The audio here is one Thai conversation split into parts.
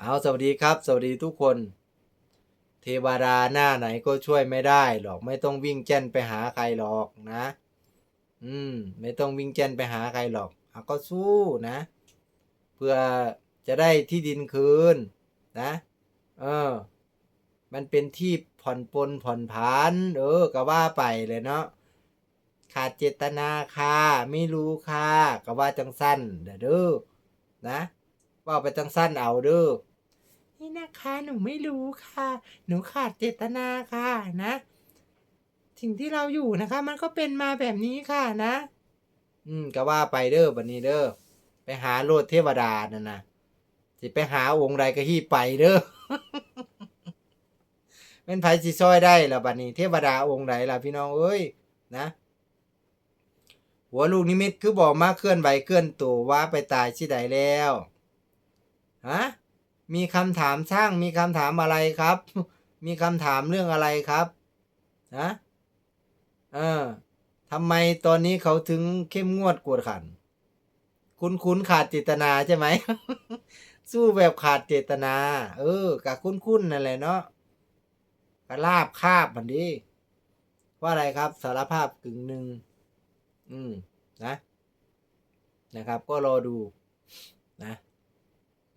เอาสวัสดีครับ สวัสดีทุกคน เทวดาหน้าไหนก็ช่วยไม่ได้หรอกไม่ต้องวิ่งแจ้นไปหาใครหรอกนะ อืม ไม่ต้องวิ่งแจ้นไปหาใครหรอกเอาก็สู้นะ เพื่อจะได้ที่ดินคืน นะ เออ มันเป็นที่ผ่อนปลนผ่อนผันเออก็ว่าไปเลยเนาะขาดเจตนาค่ะไม่รู้ค่ะก็ว่าจังสั้นเด้อเด้อนะว่าไปจังสั้นเอาเด้อ นี่นะคะ หนูไม่รู้ค่ะ หนูขาดเจตนาค่ะนะ สิ่งที่เราอยู่นะคะ มันก็เป็นมาแบบนี้ค่ะนะ อืมก็ว่าไปเด้อบัดนี้เด้อไปหาโลดเทวดานั่นนะสิไปหาองค์ใดก็ฮี่ไปเด้อเป็นไผสิซอยได้ล่ะบัดนี้เทวดาองค์ใดล่ะพี่น้องเอ้ยนะ หัวลูกนิมิตคือบอกมาเคลื่อนไหวเคลื่อนตัวว่าไปตายที่ใดแล้วฮะ มีคำถามช่างมีคำถามอะไรครับ มีคำถามเรื่องอะไรครับฮะเออทำไมตอนนี้เขาถึงเข้มงวดกวดขัน คุณคุณขาดเจตนาใช่ไหม สู้แบบขาดเจตนา เออกะคุ้นคุ้นๆนั่นแหละเนาะกะลาบคาบมันดีว่าอะไรครับสารภาพกึ่งหนึ่งอืมนะ นะครับ ก็รอดูนะ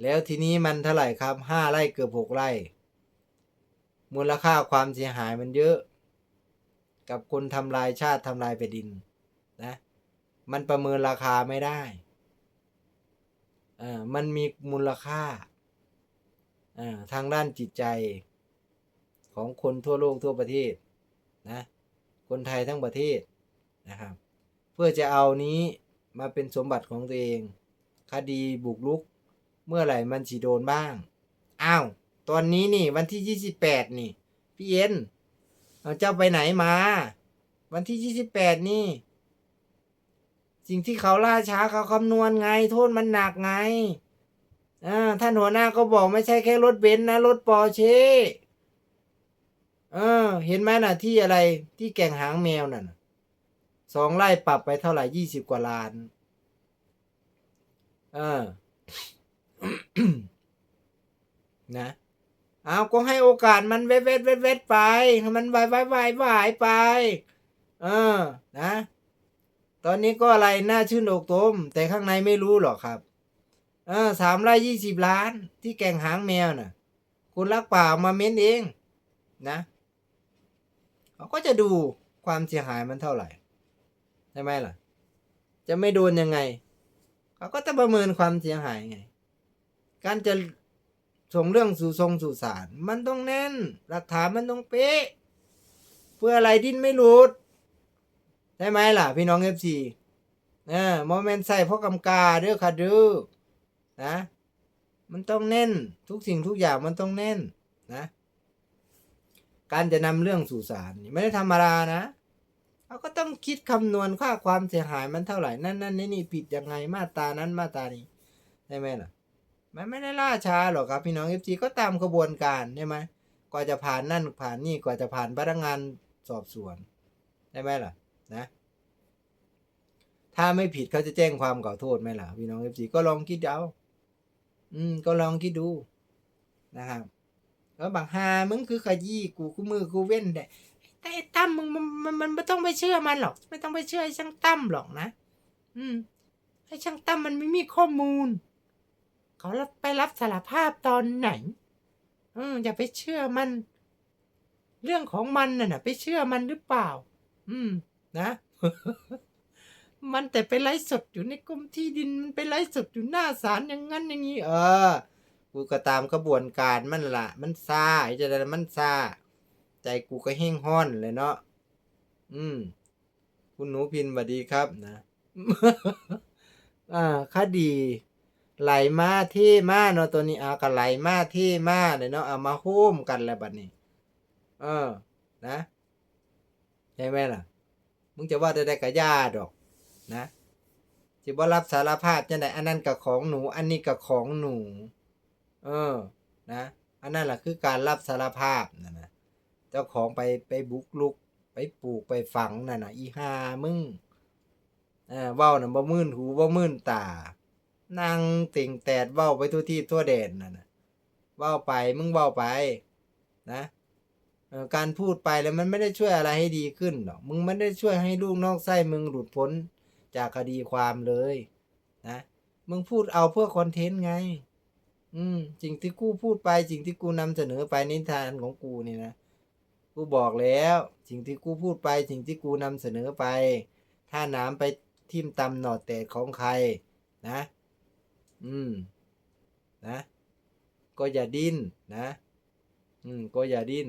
แล้วทีนี้มันเท่าไหร่ครับห้าไร่เกือบหกไร่ มูลค่าความเสียหายมันเยอะ กับคนทำลายชาติทำลายแผ่นดินนะมันประเมินราคาไม่ได้อ่ามันมีมูลค่าอ่าทางด้านจิตใจของคนทั่วโลกทั่วประเทศนะคนไทยทั้งประเทศนะครับ เพื่อจะเอานี้มาเป็นสมบัติของตัวเอง คดีบุกรุก เมื่อไหร่มันสิโดนบ้าง อ้าว ตอนนี้นี่ วันที่ยี่สิบแปดนี่ พี่เอ็นเจ้าไปไหนมา วันที่ยี่สิบแปดนี่ สิ่งที่เขาล่าช้าเขาคำนวณไง โทษมันหนักไงอ่าท่านหัวหน้าก็บอกไม่ใช่แค่รถเบนซ์นะ รถปอร์เช่เออ เห็นไหมน่ะที่อะไรที่แก่งหางแมวน่ะน่ะสองไร่ปรับไปเท่าไหร่ยี่สิบกว่าล้าน เออ นะเอาก็ให้โอกาสมันเวทเวทเวทเวทไปมันวายวายวายวายไป เออ นะ ตอนนี้ก็อะไรน่าชื่นอกตม แต่ข้างในไม่รู้หรอกครับ เออสามไร่ยี่สิบล้าน ที่แก่งหางแมวน่ะคุณรักป่าเอามาเม้นเอง นะเขาก็จะดูความเสียหายมันเท่าไหร่ใช่ไหมล่ะ จะไม่โดนยังไง เขาก็จะประเมินความเสียหายไง การจะส่งเรื่องสู่ทรงสู่ศาลมันต้องแน่น หลักฐานมันต้องเป๊ะ เพื่ออะไรดิ้นไม่หลุดใช่ไหมล่ะ พี่น้องเอฟซีเออโมเมนต์ใส่พ่อกำกาเด้อค่ะเด้อนะมันต้องแน่นทุกสิ่งทุกอย่างมันต้องแน่นนะ การจะนำเรื่องสู่ศาลไม่ได้ธรรมดานะเขาก็ต้องคิดคำนวณค่าความเสียหายมันเท่าไหร่นั่นนั่นนี่นี่ผิดยังไงมาตานั้นมาตานี้ใช่ไหมล่ะ มันไม่ได้ล่าช้าหรอกครับ พี่น้องเอฟซีก็ตามกระบวนการใช่ไหมกว่าจะผ่านนั่นผ่านนี่กว่าจะผ่านพนักงานสอบสวนใช่ไหมล่ะนะ ถ้าไม่ผิดเขาจะแจ้งความกล่าวโทษไหมล่ะ พี่น้องเอฟซีก็ลองคิดเอาอืม ก็ลองคิดดูนะครับแล้วบางฮามึงคือขยี้กูกูมือกูเว้นแต่ไอ้ตั้มมึงมันมันมันไม่ต้องไปเชื่อมันหรอก ไม่ต้องไปเชื่อไอ้ช่างตั้มหรอกนะ อืมไอ้ช่างตั้มมันไม่มีข้อมูล เขาไปรับสารภาพตอนไหน อืมอย่าไปเชื่อมัน เรื่องของมันน่ะไปเชื่อมันหรือเปล่า อืม นะ มันแต่ไปไลฟ์สดอยู่ในกรมที่ดินมันไปไลฟ์สดอยู่หน้าศาลอย่างนั้นอย่างนี้เออกูก็ตามกระบวนการมันละมันซาไอ้จะได้มันซาใจกูก็แห้งห้อนเลยเนาะอืม คุณหนูพินสวัสดีครับนะอ่าคดี ไหลมาที่มาเนาะตัวนี้เอาก็ไหลมาที่มาเลยเนาะเอามาโฮมกันแล้วบัดนี้ เออ นะใช่ไหมล่ะ มึงจะว่าได้ได้กับญาดอก นะจะบ่รับสารภาพจังไดอันนั้นกับของหนู อันนี้กับของหนู เออ นะ อันนั้นแหละคือการรับสารภาพนะนะเจ้าของไปไปบุกลุก ไปปลูกไปฝังน่ะนะอีหามึงอ่าเว้าน่ะบ่มื่นหูบ่มื่นตา นั่งติ่งแตดเว้าไปทั่วที่ทั่วแดนน่ะนะเว้าไปมึงเว้าไปนะการพูดไปแล้วมันไม่ได้ช่วยอะไรให้ดีขึ้นหรอกมึงไม่ได้ช่วยให้ลูกนอกไส้มึงหลุดพ้นจากคดีความเลยนะมึงพูดเอาเพื่อคอนเทนต์ไง อืมสิ่งที่กูพูดไปสิ่งที่กูนำเสนอไปนิทานของกูนี่นะกูบอกแล้วสิ่งที่กูพูดไปสิ่งที่กูนำเสนอไป ถ้าน้ำไปทิ่มตำหนอดแตกของใครนะ อืม นะ ก็อย่าดิ้นนะ อืม ก็อย่าดิ้น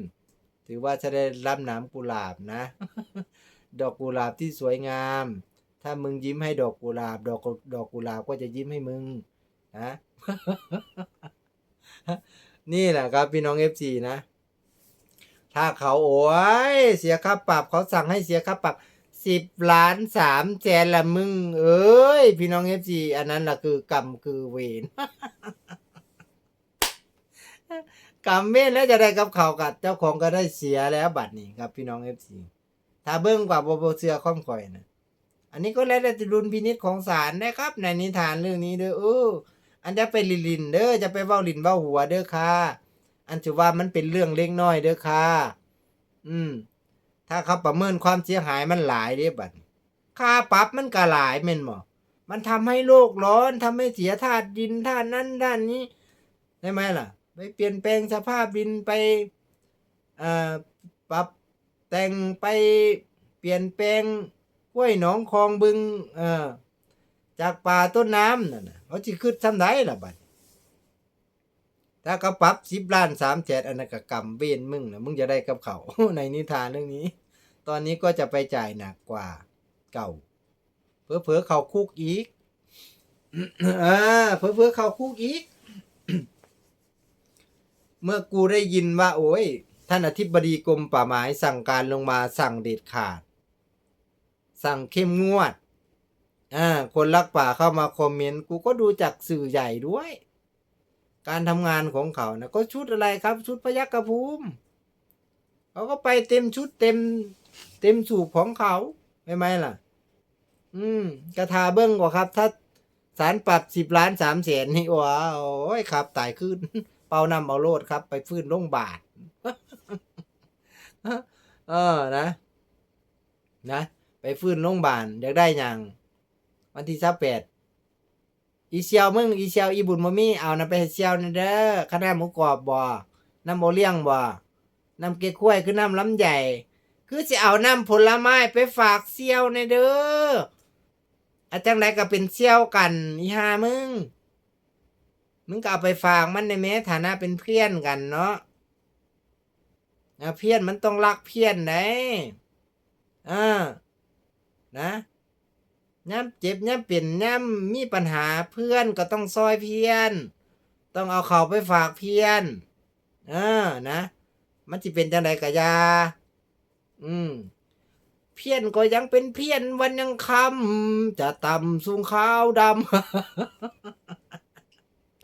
ถือว่าจะได้รับหนามกุหลาบนะ ดอกกุหลาบที่สวยงาม ถ้ามึงยิ้มให้ดอกกุหลาบ ดอกดอกกุหลาบก็จะยิ้มให้มึง นะ นี่แหละครับพี่น้องเอฟซีนะ ถ้าเขาโอ้ยเสียค่าปรับเขาสั่งให้เสียค่าปรับ สิบล้านสามแสนละมึง เอ้ย พี่น้องเอฟซีอันนั้นล่ะคือกรรมคือเวรกรรมเวรแล้วจะได้กับเขากัดเจ้าของก็ได้เสียแล้วบัดนี้ครับ พี่น้องเอฟซีถ้าเบิ้งกว่าโบโบเสือข้อมข่อยนะอันนี้ก็แล้วแต่ดุลพินิจของศาลนะครับ ในนิทานเรื่องนี้เด้อเอออันจะไปลินลินเด้อจะไปเว้าลินเว้าหัวเด้อค่ะ อันถือว่ามันเป็นเรื่องเล็กน้อยเด้อค่ะ อืม ถ้าเขาประเมินความเสียหายมันหลายเด้บัดนี้ค่าปรับมันก็หลายแม่นบ่มันทำให้โลกร้อนทำให้เสียธาตุดินธาตุนั้นธาตุนี้ได้ไหมล่ะ ไปเปลี่ยนแปลงสภาพดินไปเอ่อปรับแต่งไปเปลี่ยนแปลงห้วยหนองคลองบึงเอ่อจากป่าต้นน้ำนั่นน่ะเขาสิขึ้นทำไดล่ะบัด ถ้าเขาปรับสิบล้านสามแสนอันนักกรรมเวรมึงนะมึงจะได้กับเขาในนิทานเรื่องนี้ ตอนนี้ก็จะไปจ่ายหนักกว่าเก่าเผลอๆเขาคุกอีกอ่าเผลอเขาคุกอีก เมื่อกูได้ยินว่า โอ้ยท่านอธิบดีกรมป่าไม้สั่งการลงมาสั่งเด็ดขาด สั่งเข้มงวดอ่าคนรักป่าเข้ามาคอมเมนต์ กูก็ดูจากสื่อใหญ่ด้วย การทำงานของเขานะก็ชุดอะไรครับ ชุดพยัคฆภูมิเขาก็ไปเต็มชุดเต็ม เต็มสูบของเขาไม่ไหมล่ะ อืมกระทาเบิ้งกว่าครับ ถ้าสารปรับสิบล้านสามแสนนี่ว้าวโอ้ยครับตายขึ้น เป่านำเอาโลดครับ ไปฟื้นโรงบาลเออนะ นะ ไปฟื้นโรงบาลอยากได้ยังวันที่สิบแปด อีเซียวมึงอีเซียวอีบุญมามีเอานะไปให้เซียวนี่เด้อข้าวหน้าหมูกรอบบ่น้ำโอเลี้ยงบ่น้ำเก๊กฮวยคือน้ำลำใหญ่ คือสิเอาน้ำผลไม้ไปฝากเซียวในเด้ออาจังไรก็เป็นเซียวกันอีห่ามึง มึงก็เอาไปฝากมันในแม้ฐานะเป็นเพื่อนกันเนาะอะเพื่อนมันต้องรักเพื่อนได้อ่านะ ย่ำเจ็บย่ำเปลี่ยนย่ำมีปัญหาเพื่อนก็ต้องซอยเพียน ต้องเอาเขาไปฝากเพียน เออนะ มันจะเป็นจังไดกะยา อืม เพี้ยนก็ยังเป็นเพี้ยนวันยังคำจะต่ำสูงขาวดำ